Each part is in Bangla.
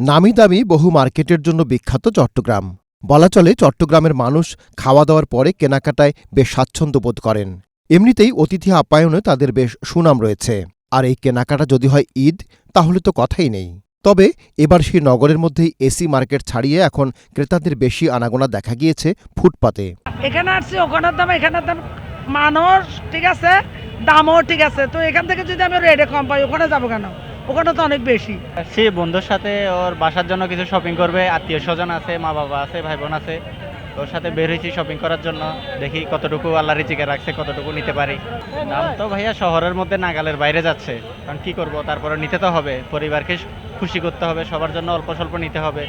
নামি দামি বহু মার্কেটের জন্য বিখ্যাত চট্টগ্রাম। বলা চলে চট্টগ্রামের মানুষ খাওয়া দাওয়ার পরে কেনাকাটায় বেশ স্বাচ্ছন্দ্য বোধ করেন। এমনিতেই অতিথি আপ্যায়নে তাদের বেশ সুনাম রয়েছে। আর এই কেনাকাটা যদি হয় ঈদ, তাহলে তো কথাই নেই। তবে এবার সেই নগরের মধ্যেই এসি মার্কেট ছাড়িয়ে এখন ক্রেতাদের বেশি আনাগোনা দেখা গিয়েছে ফুটপাতে। এখানে আসছি দাম দাম মানুষ, ঠিক আছে? দামও ঠিক আছে। তো এখান থেকে যদি আমি রেটে কম পাই, ওখানে যাব কেন? ওখানে তো অনেক বেশি। সে বন্ধুর সাথে ওর বাসার জন্য কিছু শপিং করবে আত্মীয় স্বজন আছে মা বাবা আছে ভাই বোন আছে। ওর সাথে বের হয়েছি শপিং করার জন্য দেখি কতটুকু আল্লাহ রিচিকে রাখছে কতটুকু নিতে পারি। দাম তো ভাইয়া শহরের মধ্যে নাগালের বাইরে যাচ্ছে। কারণ কি করব তারপরে নিতে তো হবে। পরিবারকে খুশি করতে হবে সবার জন্য অল্প স্বল্প নিতে হবে।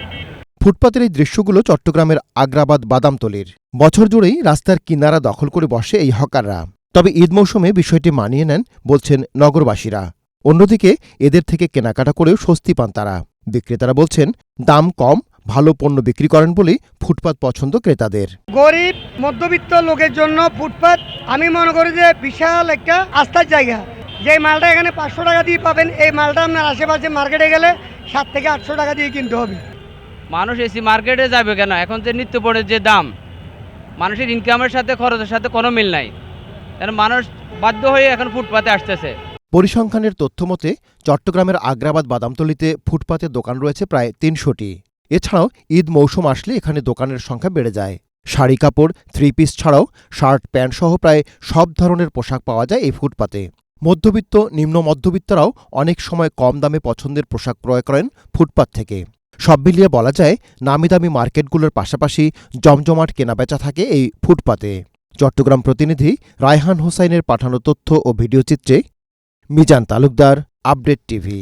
ফুটপাতের এই দৃশ্যগুলো চট্টগ্রামের আগ্রাবাদ বাদামতলির। বছর জুড়েই রাস্তার কিনারা দখল করে বসে এই হকাররা। তবে ঈদ মৌসুমে বিষয়টি মানিয়ে নেন বলছেন নগরবাসীরা। অন্যদিকে এদের থেকে কেনাকাটা করেও স্বস্তি পান তারা। বিক্রেতারা বলছেন দাম কম ভালো পণ্য বিক্রি করেন বলেই ফুটপাত পছন্দ ক্রেতাদের। গরিব মধ্যবিত্ত লোকের জন্য ফুটপাত আমি মনে করি যে বিশাল একটা আস্থার জায়গা। যে মালটা এখানে পাঁচশো টাকা দিয়ে পাবেন এই মালটা আপনার আশেপাশে মার্কেটে গেলে সাত থেকে আটশো টাকা দিয়ে কিনতে হবে। মানুষ এসি মার্কেটে যাবে কেন? এখন যে নিত্য পণ্যের যে দাম মানুষের ইনকামের সাথে খরচের সাথে কোনো মিল নাই। কারণ মানুষ বাধ্য হয়ে এখন ফুটপাতে আসতেছে। পরিসংখ্যানের তথ্যমতে চট্টগ্রামের আগ্রাবাদ বাদামতলিতে ফুটপাতের দোকান রয়েছে প্রায় তিনশোটি। এছাড়াও ঈদ মৌসুম আসলে এখানে দোকানের সংখ্যা বেড়ে যায়। শাড়ি কাপড় থ্রি পিস ছাড়াও শার্ট প্যান্ট সহ প্রায় সব ধরনের পোশাক পাওয়া যায় এই ফুটপাতে। মধ্যবিত্ত, নিম্ন মধ্যবিত্তরাও অনেক সময় কম দামে পছন্দের পোশাক ক্রয় করেন ফুটপাত থেকে। সব মিলিয়ে বলা যায় নামি দামি মার্কেটগুলোর পাশাপাশি জমজমাট কেনাবেচা থাকে এই ফুটপাতে। চট্টগ্রাম প্রতিনিধি রায়হান হোসাইনের পাঠানো তথ্য ও ভিডিওচিত্রে মিজান তালুকদার আপডেট টিভি।